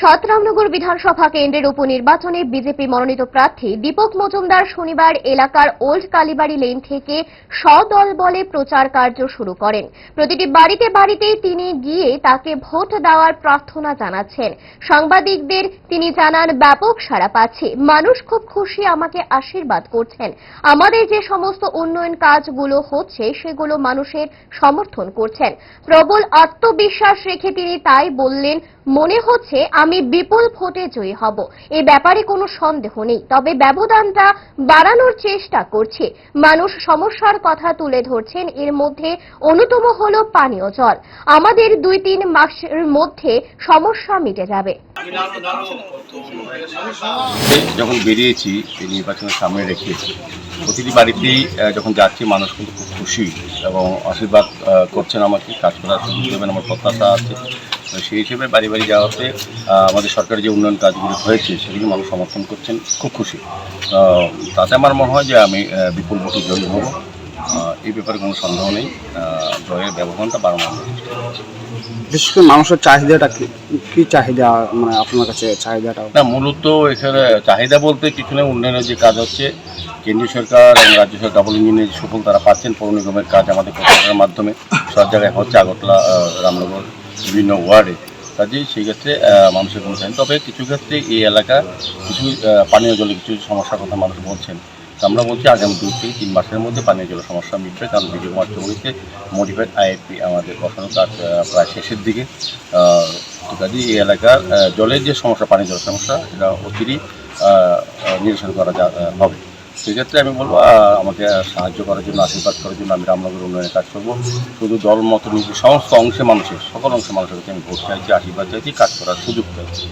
সতরামনগর বিধানসভা কেন্দ্রের উপনির্বাচনে বিজেপি মনোনীত প্রার্থী দীপক মজুমদার শনিবার এলাকার ওল্ড কালীবাড়ি লেন থেকে সদল বলে প্রচার কার্য শুরু করেন। প্রতিটি বাড়িতে বাড়িতেই তিনি গিয়ে তাকে ভোট দেওয়ার প্রার্থনা জানাচ্ছেন। সাংবাদিকদের তিনি জানান, ব্যাপক সাড়া পাচ্ছে। মানুষ খুব খুশি আমাকে আশীর্বাদ করছেন। আমাদের যে সমস্ত উন্নয়ন কাজগুলো হচ্ছে, সেগুলো মানুষের সমর্থন করছেন। প্রবল আত্মবিশ্বাস রেখে তিনি তাই বললেন, মনে হচ্ছে আমি বিপুল ভোটে জয়ী হব। এ ব্যাপারে কোনো সন্দেহ নেই। তবে ব্যবধানটা বাড়ানোর চেষ্টা করছে। মানুষ সমস্যার কথা তুলে ধরছেন। এর মধ্যে অন্যতম হল পানীয় জল। আমাদের দুই তিন মাসের মধ্যে সমস্যা মিটে যাবে। যখন বেরিয়েছি, এই নির্বাচনের সামনে রেখে প্রতিটি বাড়িতেই যখন যাচ্ছি, মানুষ কিন্তু খুব খুশি এবং আশীর্বাদ করছেন আমাকে, কাজ করার সুযোগ দেবেন, আমার প্রত্যাশা আছে। সেই হিসেবে বাড়ি বাড়ি যাওয়াতে আমাদের সরকারি যে উন্নয়ন কাজগুলো হয়েছে, সেগুলি মানুষ সমর্থন করছেন, খুব খুশি। তাতে আমার মনে হয় যে আমি বিপুল ভোটে জয়ী হব। এই ব্যাপারে কোনো সন্দেহ নেই। আহ, জয়ের ব্যবধানটা বাড়ানো। বিশেষ করে মানুষের চাহিদাটা কি কি চাহিদা মানে আপনার কাছে চাহিদাটা? না মূলত এখানে চাহিদা বলতে কিছু না উন্নয়নের যে কাজ হচ্ছে কেন্দ্রীয় সরকার এবং রাজ্য সরকার ডাবল ইঞ্জিনের যে সুফল তারা পাচ্ছেন পৌর নিগমের কাজ আমাদের প্রকল্পের মাধ্যমে। সব জায়গায় হচ্ছে আগরতলা রামনগর বিভিন্ন ওয়ার্ডে। কাজেই সেই ক্ষেত্রে মানুষের কোনো তবে কিছু ক্ষেত্রে এই এলাকা কিছু পানীয় জলের কিছু সমস্যার কথা মানুষ বলছেন। আমরা বলছি আগামী দুই থেকে তিন মাসের মধ্যে পানীয় জলের সমস্যা মিটবে কারণ বিজয় কুমার চৌধুরীতে মডিফাইড আইএপি আমাদের বসানো কাজ প্রায় শেষের দিকে। কাজেই এই এলাকার জলের যে সমস্যা পানীয় জলের সমস্যা এটা আহ, নিরসন করা হবে। সেক্ষেত্রে আমি বলব আমাকে সাহায্য করার জন্য আশীর্বাদ করার জন্য আমি রামনগর উন্নয়নের কাজ করব। শুধু দল মত সমস্ত অংশে মানুষের সকল অংশে মানুষের কাছে আমি ভোট চাইছি আশীর্বাদ চাইছি কাজ করার সুযোগ চাইছি।